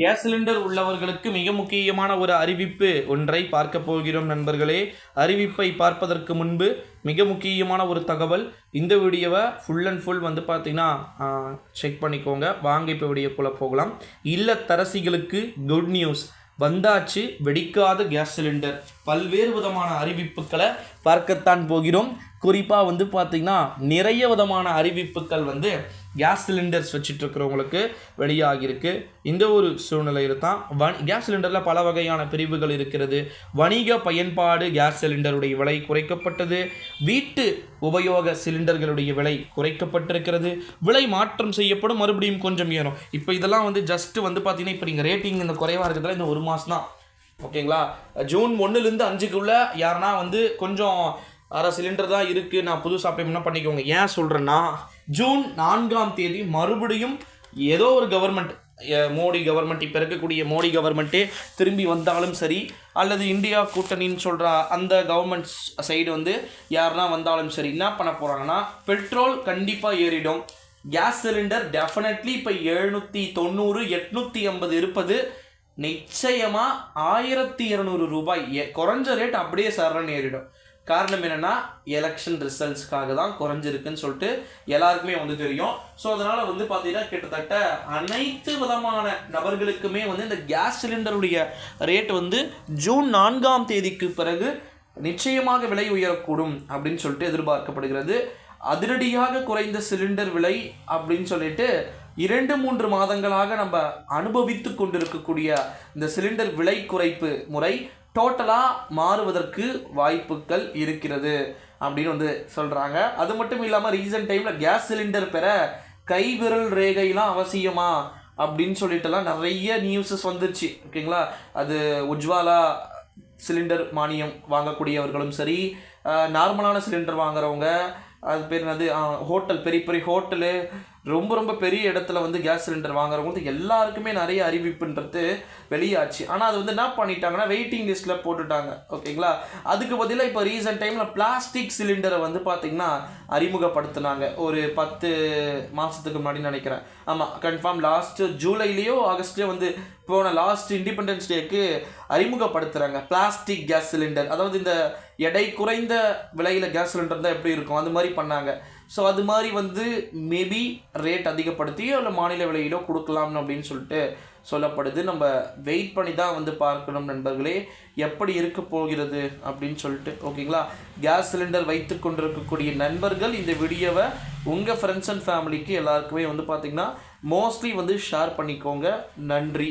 Gas cylinder உள்ளவர்களுக்கு மிக முக்கியமான ஒரு அறிவிப்பு ஒன்றை பார்க்க போகிறோம் நண்பர்களே. அறிவிப்பை பார்ப்பதற்கு முன்பு மிக முக்கியமான ஒரு தகவல். இந்த வீடியோவை ஃபுல் அண்ட் ஃபுல் வந்து பார்த்திங்கன்னா செக் பண்ணிக்கோங்க. வாங்க இப்போ வீடியோக்குள்ளே போகலாம். இல்லத்தரசிகளுக்கு குட் நியூஸ் வந்தாச்சு வெடிக்காத கேஸ் சிலிண்டர் பல்வேறு விதமான அறிவிப்புகளை பார்க்கத்தான் போகிறோம். குறிப்பாக வந்து பார்த்திங்கன்னா நிறைய விதமான அறிவிப்புகள் வந்து கேஸ் சிலிண்டர்ஸ் வச்சுட்டு இருக்கிறவங்களுக்கு வெளியாகியிருக்கு. இந்த ஒரு சூழ்நிலையில் தான் வன் கேஸ் சிலிண்டரில் பல வகையான பிரிவுகள் இருக்கிறது. வணிக பயன்பாடு கேஸ் சிலிண்டருடைய விலை குறைக்கப்பட்டது. வீட்டு உபயோக சிலிண்டர்களுடைய விலை குறைக்கப்பட்டிருக்கிறது. விலை மாற்றம் செய்யப்படும் மறுபடியும் கொஞ்சம் ஏறும். இப்போ இதெல்லாம் வந்து ஜஸ்ட் வந்து பார்த்தீங்கன்னா இப்போ நீங்கள் ரேட்டிங் இந்த குறைவாக இருக்கிறதுல இந்த ஒரு மாதம் தான் ஓகேங்களா? ஜூன் ஒன்றுலேருந்து அஞ்சுக்குள்ளே யாருன்னா வந்து கொஞ்சம் அரை சிலிண்டர் தான் இருக்குது நான் புதுசாக சாப்பிட்டோம்னா பண்ணிக்கோங்க. ஏன் சொல்கிறேன்னா ஜூன் நான்காம் தேதி மறுபடியும் ஏதோ ஒரு கவர்மெண்ட் மோடி கவர்மெண்ட் இப்போ இருக்கக்கூடிய மோடி கவர்மெண்ட்டே திரும்பி வந்தாலும் சரி அல்லது இந்தியா கூட்டணின்னு சொல்கிற அந்த கவர்மெண்ட் சைடு வந்து யாருன்னா வந்தாலும் சரி என்ன பண்ண போகிறாங்கன்னா பெட்ரோல் கண்டிப்பாக ஏறிடும். கேஸ் சிலிண்டர் டெஃபினெட்லி இப்போ எழுநூற்றி தொண்ணூறு எட்நூற்றி ஐம்பது இருப்பது நிச்சயமாக ஆயிரத்தி இரநூறு ரூபாய். குறைஞ்ச ரேட் அப்படியே சரண் ஏறிடும். காரணம் என்னென்னா எலெக்ஷன் ரிசல்ட்ஸ்க்காக தான் குறைஞ்சிருக்குன்னு சொல்லிட்டு எல்லாருக்குமே வந்து தெரியும். ஸோ அதனால் வந்து பார்த்தீங்கன்னா கிட்டத்தட்ட அனைத்து விதமான நபர்களுக்குமே வந்து இந்த கேஸ் சிலிண்டருடைய ரேட் வந்து ஜூன் நான்காம் தேதிக்கு பிறகு நிச்சயமாக விலை உயரக்கூடும் அப்படின்னு சொல்லிட்டு எதிர்பார்க்கப்படுகிறது. அதிரடியாக குறைந்த சிலிண்டர் விலை அப்படின்னு சொல்லிட்டு இரண்டு மூன்று மாதங்களாக நம்ம அனுபவித்து கொண்டிருக்கக்கூடிய இந்த சிலிண்டர் விலை குறைப்பு முறை டோட்டலாக மாறுவதற்கு வாய்ப்புகள் இருக்கிறது அப்படின்னு வந்து சொல்கிறாங்க அது மட்டும் இல்லாமல் ரீசன்ட் டைமில் கேஸ் சிலிண்டர் பெற கை விரல் ரேகைலாம் அவசியமா அப்படின்னு சொல்லிட்டுலாம் நிறைய நியூஸஸ் வந்துச்சு. ஓகேங்களா? அது உஜ்வாலா சிலிண்டர் மானியம் வாங்கக்கூடியவர்களும் சரி நார்மலான சிலிண்டர் வாங்குறவங்க அது பேர் என்னது? ஹோட்டல் பெரிய பெரிய ஹோட்டலு ரொம்ப ரொம்ப பெரிய இடத்துல வந்து கேஸ் சிலிண்டர் வாங்குறவங்களுக்கு எல்லாருக்குமே நிறைய அறிவிப்புன்றது வெளியாச்சு. ஆனால் அது வந்து என்ன பண்ணிட்டாங்கன்னா வெயிட்டிங் லிஸ்ட்டில் போட்டுட்டாங்க. ஓகேங்களா? அதுக்கு பதிலாக இப்போ ரீசெண்ட் டைமில் பிளாஸ்டிக் சிலிண்டரை வந்து பார்த்திங்கன்னா அறிமுகப்படுத்தினாங்க. ஒரு பத்து மாதத்துக்கு முன்னாடி நினைக்கிறேன். ஆமாம் கன்ஃபார்ம் லாஸ்ட்டு ஜூலைலேயோ ஆகஸ்ட்லேயோ வந்து போன லாஸ்ட் இண்டிபெண்டன்ஸ் டேக்கு அறிமுகப்படுத்துகிறாங்க பிளாஸ்டிக் கேஸ் சிலிண்டர் அதாவது இந்த எடை குறைந்த விலையில் கேஸ் சிலிண்டர் தான் எப்படி இருக்கும்? அது மாதிரி பண்ணாங்க. ஸோ அது மாதிரி வந்து மேபி ரேட் அதிகப்படுத்தியோ இல்லை மாநில விலையிலோ கொடுக்கலாம்னு அப்படின்னு சொல்லிட்டு சொல்லப்படுது. நம்ம வெயிட் பண்ணி தான் வந்து பார்க்கணும் நண்பர்களே. எப்படி இருக்க போகிறது அப்படின்னு சொல்லிட்டு ஓகேங்களா கேஸ் சிலிண்டர் வைத்து கொண்டிருக்கக்கூடிய நண்பர்கள் இந்த வீடியோவை உங்கள் ஃப்ரெண்ட்ஸ் அண்ட் ஃபேமிலிக்கு எல்லாருக்குமே வந்து பார்த்திங்கன்னா மோஸ்ட்லி வந்து ஷேர் பண்ணிக்கோங்க. நன்றி.